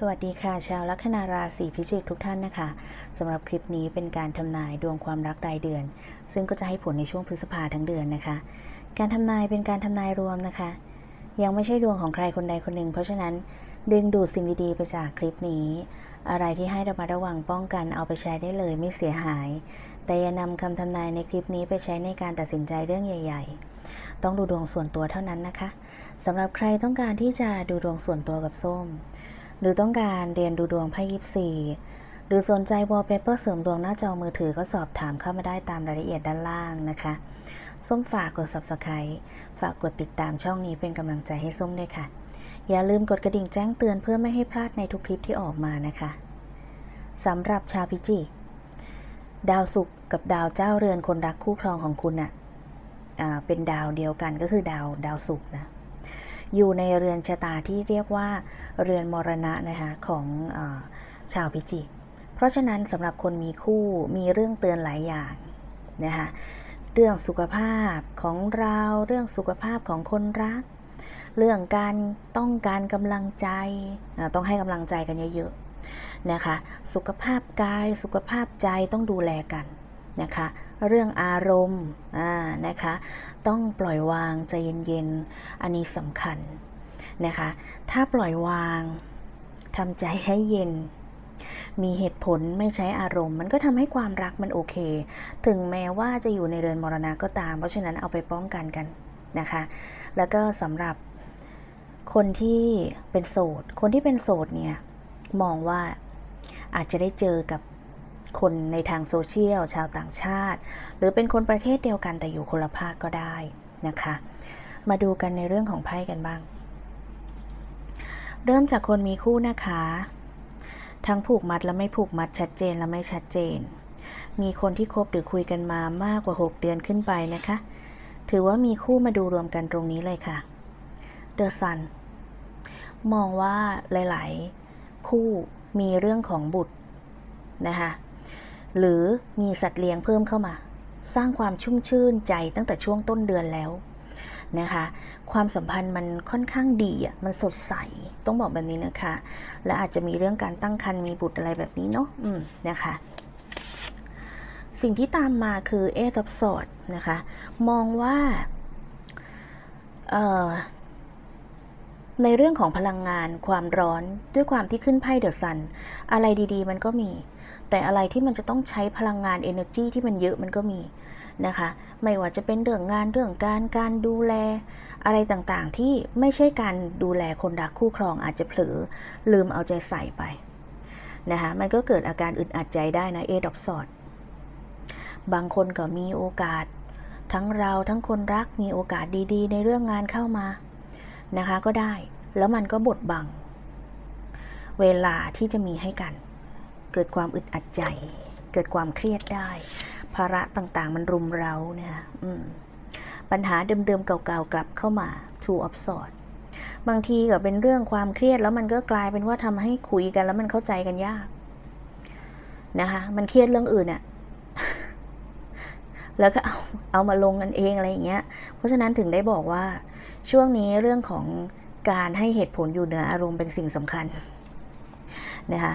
สวัสดีค่ะ ชาวลัคนาราศีพิจิกทุกท่านนะคะสำหรับคลิปนี้เป็นการทำนายดวงความรักรายเดือน ซึ่งก็จะให้ผลในช่วงพฤษภาทั้งเดือนนะคะ การทำนายเป็นการทำนายรวมนะคะ ยังไม่ใช่ดวงของใครคนใดคนหนึ่ง เพราะฉะนั้นดึงดูดสิ่งดีๆไปจากคลิปนี้ อะไรที่ให้ระมัดระวังป้องกันเอาไปใช้ได้เลยไม่เสียหาย แต่อย่านำคำทำนายในคลิปนี้ไปใช้ในการตัดสินใจเรื่องใหญ่ ๆต้องดูดวงส่วนตัวเท่านั้นนะคะสำหรับใครต้องการที่จะดูดวงส่วนตัวกับส้ม หรือต้องการเรียนดูดวงไพ่ยิปซีหรือสนใจวอลเปเปอร์เสริมดวงหน้าจอมือถือก็สอบถามเข้ามาได้ตามรายละเอียดด้านล่างนะคะส้มฝากกด subscribe ฝากกดติดตามช่องนี้เป็นกำลังใจให้ส้มด้วยค่ะ อย่าลืมกดกระดิ่งแจ้งเตือนเพื่อไม่ให้พลาดในทุกคลิปที่ออกมานะคะสำหรับชาวพิจิกดาวศุกร์กับดาวเจ้าเรือนคนรักคู่ครองของคุณน่ะอ่าเป็นดาวเดียวกันก็คือดาวดาวศุกร์นะ อยู่ในเรือนชะตาที่เรียกว่าเรือนมรณะนะคะของอชาวพิจิก เพราะฉะนั้นสำหรับคนมีคู่มีเรื่องเตือนหลายอย่างนะคะเรื่องสุขภาพของเราเรื่องสุขภาพของคนรัก เรื่องการต้องการกำลังใจ ต้องให้กำลังใจกันเยอะๆนะคะ สุขภาพกายสุขภาพใจต้องดูแลกัน นะคะ เรื่องอารมณ์นะคะ ต้องปล่อยวางใจเย็นๆ อันนี้สำคัญนะคะ ถ้าปล่อยวางทำใจให้เย็น มีเหตุผลไม่ใช้อารมณ์ มันก็ทำให้ความรักมันโอเค ถึงแม้ว่าจะอยู่ในเรือนมรณะก็ตาม เพราะฉะนั้นเอาไปป้องกันกันนะคะ แล้วก็สำหรับคนที่เป็นโสด คนที่เป็นโสดเนี่ย มองว่าอาจจะได้เจอกับ คนในทางโซเชียลชาวต่างชาติ หรือเป็นคนประเทศเดียวกันแต่อยู่คนละภาคก็ได้นะคะ มาดูกันในเรื่องของไพ่กันบ้าง เริ่มจากคนมีคู่นะคะ ทั้งผูกมัดและไม่ผูกมัดชัดเจนและไม่ชัดเจน มีคนที่คบหรือคุยกันมามากกว่า 6 เดือนขึ้นไปนะคะ ถือว่ามีคู่มาดูรวมกันตรงนี้เลยค่ะ The Sun มองว่าหลาย ๆ คู่มีเรื่องของบุตรนะคะ หรือมีสัตว์เลี้ยงเพิ่มเข้ามา สร้างความชุ่มชื่นใจตั้งแต่ช่วงต้นเดือนแล้วนะคะความสัมพันธ์มันค่อนข้างดีอะมันสดใสต้องบอกแบบนี้นะคะ และอาจจะมีเรื่องการตั้งครรภ์มีบุตรอะไรแบบนี้เนาะอืมนะคะสิ่งที่ตามมาคือเอทับสอดนะคะ มองว่า ในเรื่องของพลังงานความร้อนด้วยความที่ขึ้นไพ่เดอะซัน อะไรดีๆ มันก็มี แต่อะไรที่มันจะต้องใช้พลังงาน energy ที่มันเยอะมันก็มีนะคะ ไม่ว่าจะเป็นเรื่องงานเรื่องการการดูแล อะไรต่างๆที่ไม่ใช่การดูแลคนรักคู่ครองอาจจะเผลอลืมเอาใจใส่ไปนะคะมันก็เกิดอาการอึดอัดใจได้นะเอดอบสอดบางคนก็มีโอกาส ทั้งเราทั้งคนรักมีโอกาสดีๆ ในเรื่องงานเข้ามา นะคะก็ได้ แล้วมันก็บดบัง เวลาที่จะมีให้กัน เกิดความอึดอัดใจ เกิดความเครียดได้ ภาระต่างๆมันรุมเร้านะคะปัญหาเดิมๆเก่าๆกลับเข้ามา two of swords บางทีก็เป็นเรื่องความเครียดแล้วมันก็กลายเป็นว่าทำให้คุยกันแล้วมันเข้าใจกันยากนะคะมันเครียดเรื่องอื่นอะแล้วก็เอาเอามาลงกันเองอะไรอย่างเงี้ย เพราะฉะนั้นถึงได้บอกว่า ช่วงนี้เรื่องของการให้เหตุผลอยู่เหนืออารมณ์เป็นสิ่งสำคัญนะคะ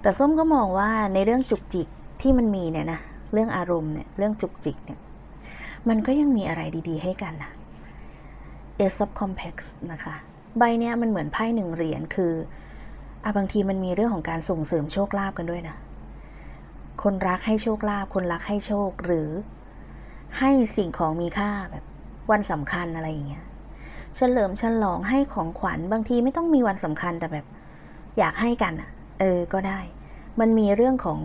แต่ส้มก็มองว่าในเรื่องจุกจิกที่มันมีเนี่ยนะเรื่องอารมณ์เนี่ยเรื่องจุกจิกเนี่ยมันก็ยังมีอะไรดีๆ ให้กันนะ Ace of Complex นะคะ ใบเนี้ยมันเหมือนไพ่หนึ่งเหรียญคืออะบางทีมันมีเรื่องของการส่งเสริมโชคลาภกันด้วยนะ คนรักให้โชคลาภคนรักให้โชคหรือให้สิ่งของมีค่าแบบวันสำคัญอะไรอย่างเงี้ย เฉลิมฉลองให้ของขวัญบางทีไม่ต้องมีวันสำคัญแต่แบบ อยากให้กันอะ เออก็ได้ มันมีเรื่องของ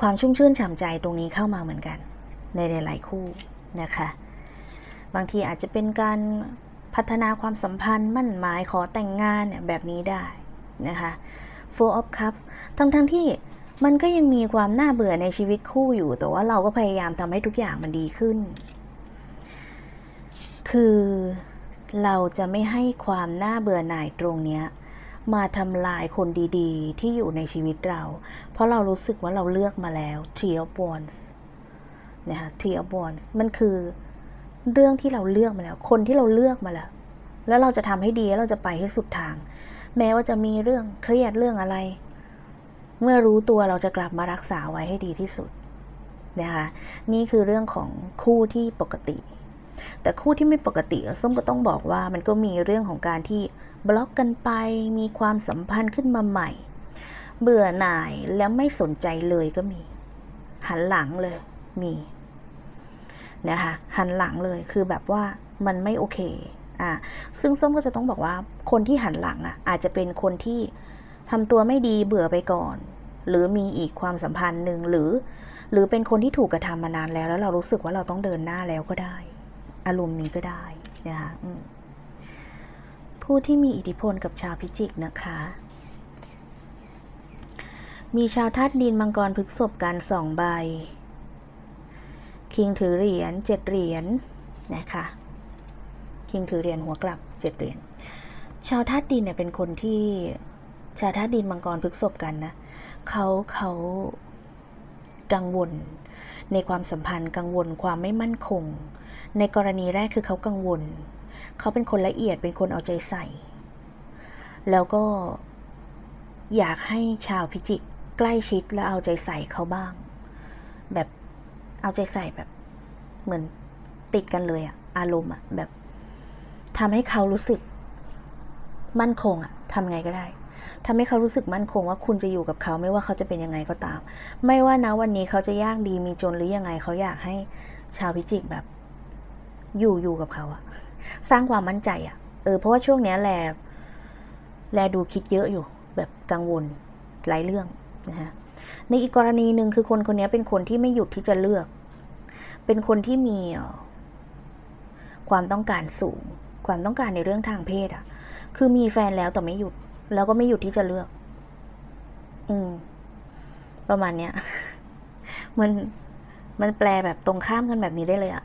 ความชุ่มชื่นฉ่ำใจตรงนี้เข้ามาเหมือนกัน ในหลายๆคู่นะคะ บางทีอาจจะเป็นการพัฒนาความสัมพันธ์มั่นหมายขอแต่งงานเนี่ยแบบนี้ได้นะคะ Four of Cups ทั้งๆทที่มันก็ยังมีความน่าเบื่อในชีวิตคู่อยู่ แต่ว่าเราก็พยายามทำให้ทุกอย่างมันดีขึ้น คือ เราจะไม่ให้ความน่าเบื่อหน่ายตรงเนี้ยมาทำลายคนดีๆ ที่อยู่ในชีวิตเรา เพราะเรารู้สึกว่าเราเลือกมาแล้ว Three of Wands นะคะ Three of Wands มันคือเรื่องที่เราเลือกมาแล้ว คนที่เราเลือกมาแล้ว แล้วเราจะทำให้ดีแล้วเราจะไปให้สุดทาง แม้ว่าจะมีเรื่องเครียดเรื่องอะไร เมื่อรู้ตัวเราจะกลับมารักษาไว้ให้ดีที่สุดนะคะ นี่คือเรื่องของคู่ที่ปกติ แต่คู่ที่ไม่ปกติส้มก็ต้องบอกว่ามันก็มีเรื่องของการที่บล็อกกันไปมีความสัมพันธ์ขึ้นมาใหม่ เบื่อหน่ายแล้วไม่สนใจเลยก็มี หันหลังเลยมีนะคะหันหลังเลยคือแบบว่ามันไม่โอเคอะซึ่งส้มก็จะต้องบอกว่าคนที่หันหลังอะอาจจะเป็นคนที่ทำตัวไม่ดีเบื่อไปก่อน หรือมีอีกความสัมพันธ์หนึ่งหรือ หรือเป็นคนที่ถูกกระทำมานานแล้ว แล้วเรารู้สึกว่าเราต้องเดินหน้าแล้วก็ได้ อารมณ์นี้ก็ได้นะคะผู้ที่มีอิทธิพลกับชาวพิจิกนะคะ มีชาวธาตุดินมังกรพฤกษบกันสองใบ คิงถือเหรียญเจ็ดเหรียญนะคะคิงถือเหรียญหัวกลับเจ็ดเหรียญชาวธาตุดินเนี่ยเป็นคนที่ชาวธาตุดินมังกรพฤกษบกันนะเขาเขา กังวล ในความสัมพันธ์กังวลความไม่มั่นคง ในกรณีแรกคือเขากังวล เขาเป็นคนละเอียดเป็นคนเอาใจใส่ แล้วก็อยากให้ชาวพิจิกใกล้ชิดและเอาใจใส่เขาบ้าง แบบเอาใจใส่แบบเหมือนติดกันเลยอะอารมณ์อะแบบทำให้เขารู้สึกมั่นคงอะทำไงก็ได้ ทำให้เขารู้สึกมั่นคงว่าคุณจะอยู่กับเขาไม่ว่าเขาจะเป็นยังไงก็ตาม ไม่ว่านะวันนี้เขาจะยากดีมีจนหรือยังไงเขาอยากให้ชาวพิจิกแบบ อยู่อยู่กับเขาอะสร้างความมั่นใจอะเออเพราะว่าช่วงเนี้ยแลแลดูคิดเยอะอยู่ แบบกังวลหลายเรื่องนะคะในอีกกรณีหนึ่งคือคนคนนี้เป็นคนที่ไม่หยุดที่จะเลือก เป็นคนที่มีความต้องการสูง ความต้องการในเรื่องทางเพศอะคือมีแฟนแล้วแต่ไม่หยุด แล้วก็ไม่หยุดที่จะเลือก อืม ประมาณเนี้ย มัน มันแปลแบบตรงข้ามกันแบบนี้ได้เลยอะ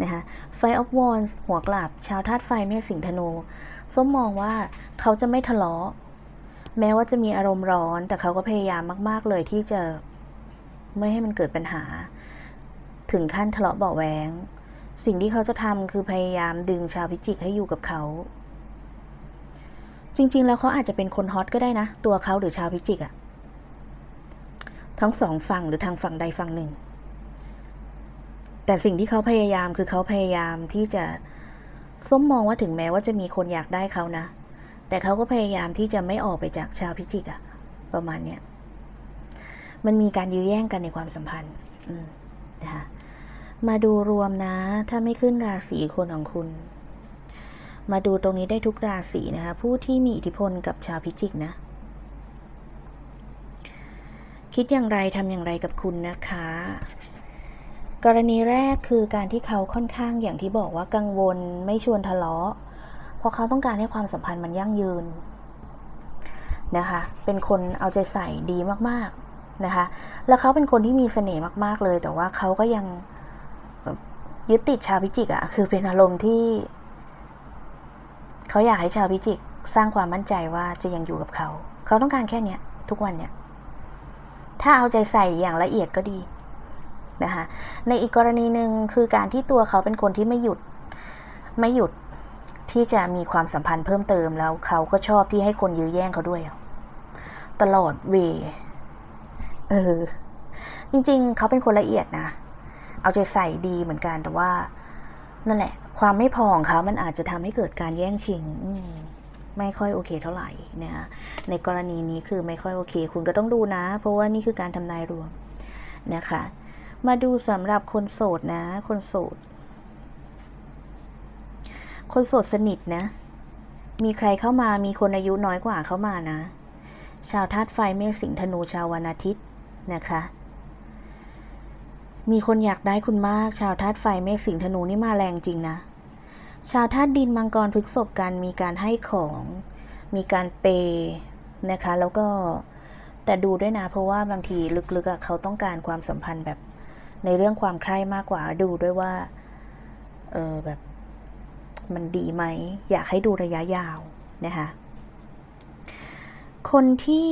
นะคะ Five of Wands หัวกลับ ชาวธาตุไฟเมษสิงธนู ส้มมองว่าเขาจะไม่ทะเลาะ แม้ว่าจะมีอารมณ์ร้อน แต่เขาก็พยายามมาก ๆ เลยที่จะไม่ให้มันเกิดปัญหา ถึงขั้นทะเลาะเบาแวง สิ่งที่เขาจะทำคือพยายามดึงชาวพิจิกให้อยู่กับเขา จริง ๆ แล้วเขาอาจจะเป็นคนฮอตก็ได้นะ ตัวเขาหรือชาวพิจิกอะทั้งสองฝั่งหรือทางฝั่งใดฝั่งหนึ่ง แต่สิ่งที่เขาพยายามคือเขาพยายามที่จะส้มมองว่าถึงแม้ว่าจะมีคนอยากได้เขานะ แต่เขาก็พยายามที่จะไม่ออกไปจากชาวพิจิกอะประมาณเนี้ยมันมีการยื้อแย่งกันในความสัมพันธ์นะคะมาดูรวมนะ ถ้าไม่ขึ้นราศีคนของคุณ มาดูตรงนี้ได้ทุกราศีนะคะ ผู้ที่มีอิทธิพลกับชาวพิจิกนะ คิดอย่างไรทำอย่างไรกับคุณนะคะ กรณีแรกคือการที่เขาค่อนข้างอย่างที่บอกว่ากังวลไม่ชวนทะเลาะ เพราะเขาต้องการให้ความสัมพันธ์มันยั่งยืนนะคะ เป็นคนเอาใจใส่ดีมากๆนะคะ แล้วเขาเป็นคนที่มีเสน่ห์มากๆเลย แต่ว่าเขาก็ยังยึดติดชาวพิจิกอะคือเป็นอารมณ์ที่ เขาอยากให้ชาวพิจิกสร้างความมั่นใจว่าจะยังอยู่กับเขา เขาต้องการแค่เนี้ย ทุกวันเนี่ย ถ้าเอาใจใส่อย่างละเอียดก็ดีนะคะในอีกกรณีหนึ่งคือการที่ตัวเขาเป็นคนที่ไม่หยุด ไม่หยุดที่จะมีความสัมพันธ์เพิ่มเติมแล้วเขาก็ชอบที่ให้คนยื้อแย่งเขาด้วย ตลอดเวย์เออจริงๆ เขาเป็นคนละเอียดนะ เอาใจใส่ดีเหมือนกันแต่ว่า นั่นแหละ ความไม่พอของเขามันอาจจะทำให้เกิดการแย่งชิงไม่ค่อยโอเคเท่าไหร่นะในกรณีนี้คือไม่ค่อยโอเค คุณก็ต้องดูนะ เพราะว่านี่คือการทำนายรวมนะคะ มาดูสำหรับคนโสดนะ คนโสด คนโสดสนิทนะ มีใครเข้ามามีคนอายุน้อยกว่าเข้ามานะ ชาวธาตุไฟเมษสิงห์ธนูชาววันอาทิตย์นะคะ มีคนอยากได้คุณมาก ชาวธาตุไฟเมษสิงห์ธนูนี่มาแรงจริงนะ ชาวธาตุดินมังกรพฤกษบกันมีการให้ของ มีการเปย์นะคะ แล้วก็แต่ดูด้วยนะ เพราะว่าบางทีลึกๆเขาต้องการความสัมพันธ์แบบในเรื่องความใคร่มากกว่าดูด้วยว่า เออแบบมันดีไหม อยากให้ดูระยะยาวนะคะ คนที่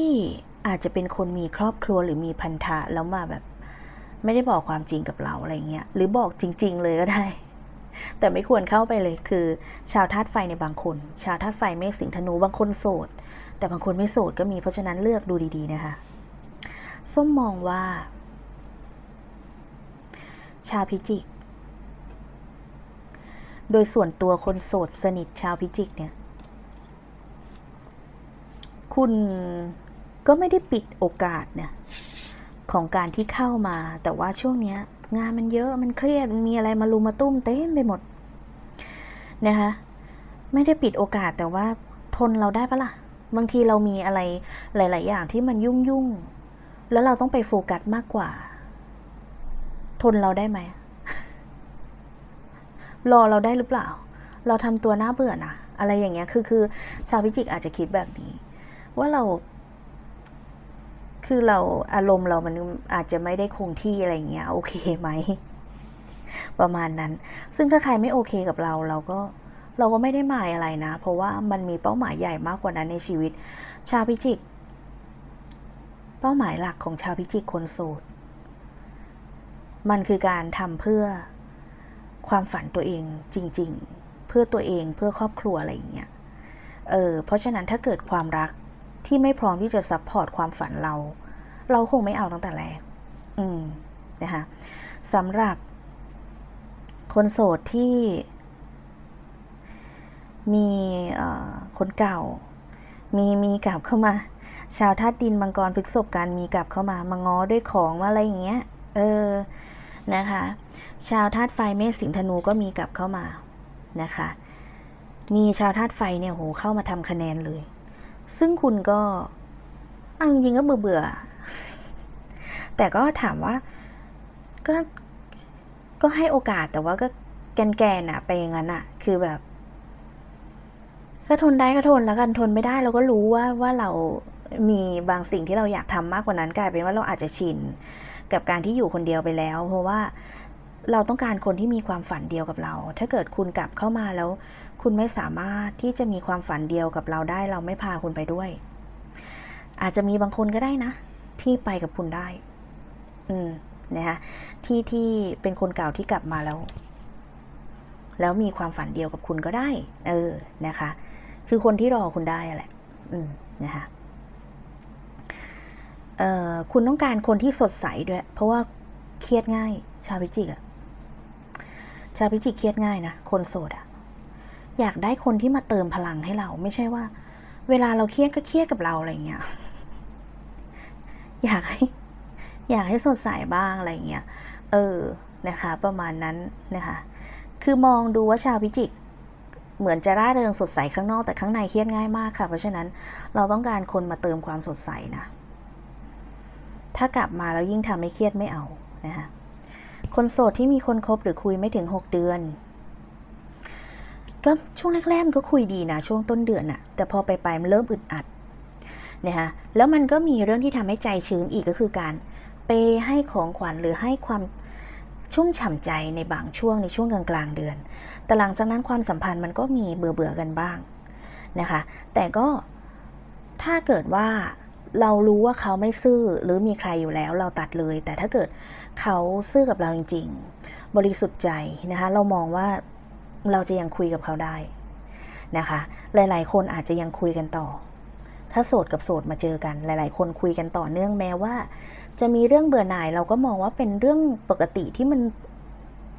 อาจจะเป็นคนมีครอบครัวหรือมีพันธะแล้วมาแบบ ไม่ได้บอกความจริงกับเราอะไรเงี้ยหรือบอกจริง ๆ เลยก็ได้ แต่ไม่ควรเข้าไปเลยคือ ชาวธาตุไฟในบางคน ชาวธาตุไฟเมษสิงธนูบางคนโสด แต่บางคนไม่โสดก็มีเพราะฉะนั้นเลือกดูดีๆนะคะส้มมองว่า ชาวพิจิก โดยส่วนตัวคนโสดสนิทชาวพิจิกเนี่ย คุณก็ไม่ได้ปิดโอกาสเนี่ย ของการที่เข้ามา แต่ว่าช่วงเนี้ย งานมันเยอะมันเครียดมันมีอะไรมารุมมาตุ้มเต็มไปหมดนะคะไม่ได้ปิดโอกาสแต่ว่าทนเราได้ปะล่ะ บางทีเรามีอะไรหลาย ๆ อย่างที่มันยุ่งยุ่งๆแล้วเราต้องไปโฟกัสมากกว่า ทนเราได้ไหมรอเราได้หรือเปล่า เราทำตัวน่าเบื่อนะอะไรอย่างเงี้ยคือคือชาวพิจิกอาจจะคิดแบบนี้ ว่าเรา คือเราอารมณ์เรามันอาจจะไม่ได้คงที่อะไรอย่างเงี้ยโอเคไหม ประมาณนั้น ซึ่งถ้าใครไม่โอเคกับเราเราก็เราก็ไม่ได้หมายอะไรนะ เพราะว่ามันมีเป้าหมายใหญ่มากกว่านั้นในชีวิต ชาวพิจิก เป้าหมายหลักของชาวพิจิกคนโสดมันคือการทำเพื่อความฝันตัวเองจริง ๆ เพื่อตัวเองเพื่อครอบครัวอะไรอย่างเงี้ยเออเพราะฉะนั้นถ้าเกิดความรัก ที่ไม่พร้อมที่จะซัพพอร์ตความฝันเรา เราคงไม่เอาตั้งแต่แรก อืมนะคะสำหรับ คนโสดที่ มีคนเก่า มีมีกลับเข้ามา ชาวธาตุดินมังกรพฤกษบกันมีกลับเข้ามา มาง้อด้วยของมาอะไรอย่างเงี้ย เออนะคะ ชาวธาตุไฟเมษสิงห์ธนูก็มีกลับเข้ามานะคะ มีชาวธาตุไฟเนี่ยโหเข้ามาทำคะแนนเลย ซึ่งคุณก็เอาจริงๆก็เบื่อเบื่อๆแต่ก็ถามว่า ก็ก็ให้โอกาสแต่ว่าก็แกนแกนอะไปอย่างนั้นอะคือแบบก็ทนได้ก็ทนแล้วกันทนไม่ได้เราก็รู้ว่าว่าเรามีบางสิ่งที่เราอยากทำมากกว่านั้นกลายเป็นว่าเราอาจจะชินกับการที่อยู่คนเดียวไปแล้ว เพราะว่า เราต้องการคนที่มีความฝันเดียวกับเรา ถ้าเกิดคุณกลับเข้ามาแล้ว คุณไม่สามารถที่จะมีความฝันเดียวกับเราได้ เราไม่พาคุณไปด้วย อาจจะมีบางคนก็ได้นะ ที่ไปกับคุณได้ อืมนะคะที่ที่เป็นคนเก่าที่กลับมาแล้ว แล้วมีความฝันเดียวกับคุณก็ได้ เออนะคะ คือคนที่รอคุณได้อะแหละ อืมนะคะเอ่อคุณต้องการคนที่สดใสด้วย เพราะว่าเครียดง่าย ชาวพิจิกอะ ชาวพิจิกเครียดง่ายนะคนโสดอะอยากได้คนที่มาเติมพลังให้เรา ไม่ใช่ว่า เวลาเราเครียดก็เครียดกับเราอะไรเงี้ยอยากให้อยากให้สดใสบ้างอะไรเงี้ยเออนะคะ ประมาณนั้นนะคะคือมองดูว่าชาวพิจิกเหมือนจะร่าเริงสดใสข้างนอกแต่ข้างในเครียดง่ายมากค่ะ เพราะฉะนั้นเราต้องการคนมาเติมความสดใสนะ ถ้ากลับมาแล้วยิ่งทำให้เครียดไม่เอานะคะ คนโสดที่มีคนคบหรือคุยไม่ถึง 6 เดือน ก็ช่วงแรกๆมันก็คุยดีนะ ช่วงต้นเดือนน่ะแต่พอไปๆมันเริ่มอึดอัดนะคะแล้วมันก็มีเรื่องที่ทำให้ใจชื้นอีกก็คือการเปให้ของขวัญหรือให้ความชุ่มฉ่ำใจในบางช่วงในช่วงกลางๆเดือน แต่หลังจากนั้นความสัมพันธ์มันก็มีเบื่อๆกันบ้างนะคะ แต่ก็ถ้าเกิดว่า เรารู้ว่าเขาไม่ซื่อหรือมีใครอยู่แล้วเราตัดเลย แต่ถ้าเกิดเขาซื่อกับเราจริง ๆ บริสุทธิ์ใจนะคะ เรามองว่าเราจะยังคุยกับเขาได้นะคะ หลาย ๆ คนอาจจะยังคุยกันต่อ ถ้าโสดกับโสดมาเจอกัน หลาย ๆ คนคุยกันต่อเนื่องแม้ว่า จะมีเรื่องเบื่อหน่ายเราก็มองว่าเป็นเรื่องปกติที่มัน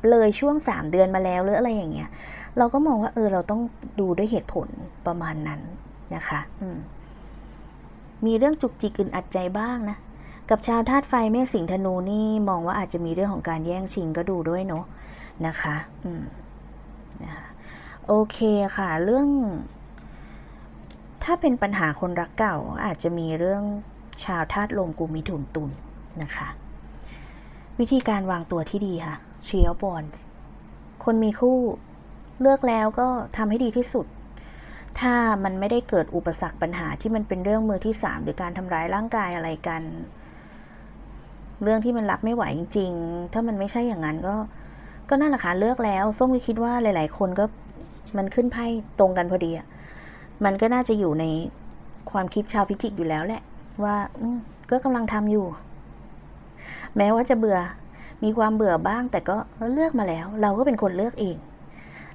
เลยช่วงสามเดือนมาแล้วหรืออะไรอย่างเงี้ย เราก็มองว่าเออเราต้องดูด้วยเหตุผลประมาณนั้นนะคะ อืม มีเรื่องจุกจิกอึนอัดใจบ้างนะ กับชาวธาตุไฟเมษสิงห์ธนูนี่มองว่าอาจจะมีเรื่องของการแย่งชิงก็ดูด้วยเนาะนะคะอืมนะคะโอเคค่ะ เรื่อง ถ้าเป็นปัญหาคนรักเก่า อาจจะมีเรื่องชาวธาตุลมกุมมิถุนตุลนะคะ วิธีการวางตัวที่ดีค่ะเชียร์บอลคนมีคู่เลือกแล้วก็ทำให้ดีที่สุด ถ้ามันไม่ได้เกิดอุปสรรคปัญหาที่มันเป็นเรื่องมือที่สามหรือการทำร้ายร่างกายอะไรกัน เรื่องที่มันรับไม่ไหวจริง ๆ ถ้ามันไม่ใช่อย่างนั้นก็ ก็นั่นแหละค่ะเลือกแล้วส้มก็คิดว่าหลาย ๆ คนก็มันขึ้นไพ่ตรงกันพอดีอะมันก็น่าจะอยู่ในความคิดชาวพิจิกอยู่แล้วแหละ ว่าอก็กำลังทำอยู่ แม้ว่าจะเบื่อมีความเบื่อบ้าง แต่ก็เลือกมาแล้ว เราก็เป็นคนเลือกเอง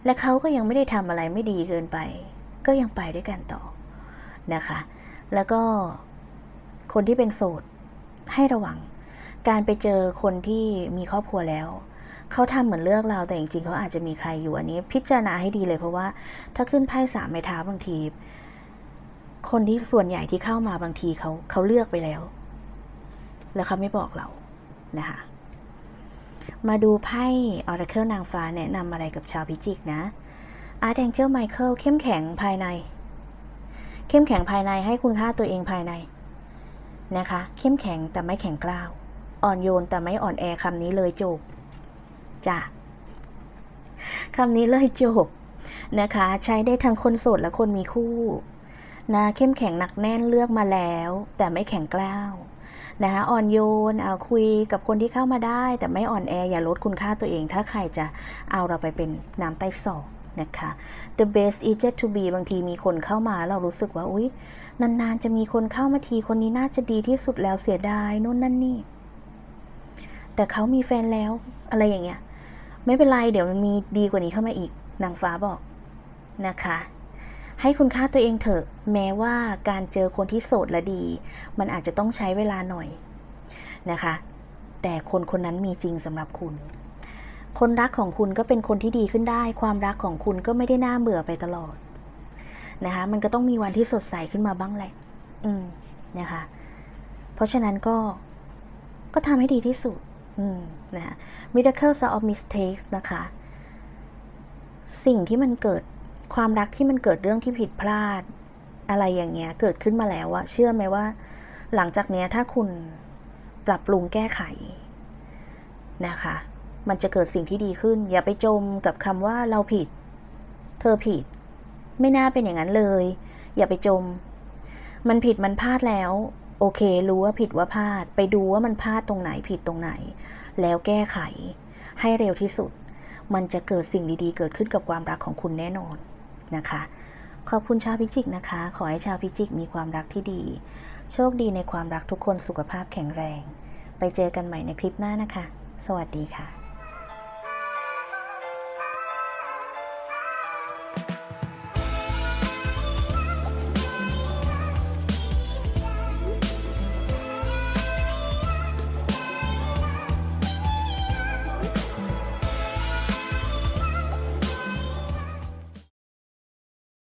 และเขาก็ยังไม่ได้ทำอะไรไม่ดีเกินไป ก็ยังไปด้วยกันต่อนะคะ แล้วก็คนที่เป็นโสดให้ระวัง การไปเจอคนที่มีครอบครัวแล้วเขาทำเหมือนเลือกเราแต่จริงๆเขาอาจจะมีใครอยู่อันนี้ พิจารณาให้ดีเลยเพราะว่าถ้าขึ้นไพ่สามไม้เท้าบางที คนที่ส่วนใหญ่ที่เข้ามาบางทีเขาเขาเลือกไปแล้ว แล้วเขาไม่บอกเรานะคะมาดูไพ่ Oracle นางฟ้าแนะนำอะไรกับชาวพิจิกนะ Archangel Michael เข้มแข็งภายใน เข้มแข็งภายในให้คุณค่าตัวเองภายในนะคะ เข้มแข็งแต่ไม่แข็งกร้าว อ่อนโยนแต่ไม่อ่อนแอคำนี้เลยจบจ้ะคำนี้เลยจบนะคะ ใช้ได้ทั้งคนโสดและคนมีคู่นะเข้มแข็งหนักแน่นเลือกมาแล้ว แต่ไม่แข็งกร้าวนะคะอ่อนโยนเอาคุยกับคนที่เข้ามาได้ แต่ไม่อ่อนแออย่าลดคุณค่าตัวเอง ถ้าใครจะเอาเราไปเป็นน้ำใต้ศอก นะคะ the best is yet to be บางทีมีคนเข้ามาเรารู้สึกว่าอุ๊ย นานๆ จะมีคนเข้ามาทีคนนี้น่าจะดีที่สุดแล้วเสียดายนู่นนั่นนี่ แต่เขามีแฟนแล้วอะไรอย่างเงี้ย ไม่เป็นไร เดี๋ยวมันมีดีกว่านี้เข้ามาอีกนางฟ้าบอกนะคะ ให้คุณค่าตัวเองเถอะ แม้ว่าการเจอคนที่โสดและดี มันอาจจะต้องใช้เวลาหน่อยนะคะ แต่คนคนนั้นมีจริงสำหรับคุณ คนรักของคุณก็เป็นคนที่ดีขึ้นได้ ความรักของคุณก็ไม่ได้น่าเบื่อไปตลอดนะคะ มันก็ต้องมีวันที่สดใสขึ้นมาบ้างแหละ อืมนะคะ เพราะฉะนั้นก็ก็ทำให้ดีที่สุด อืมนะคะ Miracles of Mistakes นะคะ สิ่งที่มันเกิดความรักที่มันเกิดเรื่องที่ผิดพลาด อะไรอย่างเงี้ย เกิดขึ้นมาแล้วอะเชื่อไหมว่า หลังจากเนี้ยถ้าคุณปรับปรุงแก้ไขนะคะ มันจะเกิดสิ่งที่ดีขึ้น อย่าไปจมกับคำว่าเราผิด เธอผิด ไม่น่าเป็นอย่างนั้นเลย อย่าไปจม มันผิดมันพลาดแล้ว โอเค รู้ว่าผิดว่าพลาด ไปดูว่ามันพลาดตรงไหนผิดตรงไหน แล้วแก้ไข ให้เร็วที่สุด มันจะเกิดสิ่งดีๆ เกิดขึ้นกับความรักของคุณแน่นอนนะคะ ขอบคุณชาวพิจิกนะคะ ขอให้ชาวพิจิกมีความรักที่ดี โชคดีในความรักทุกคนสุขภาพแข็งแรง ไปเจอกันใหม่ในคลิปหน้านะคะ สวัสดีค่ะ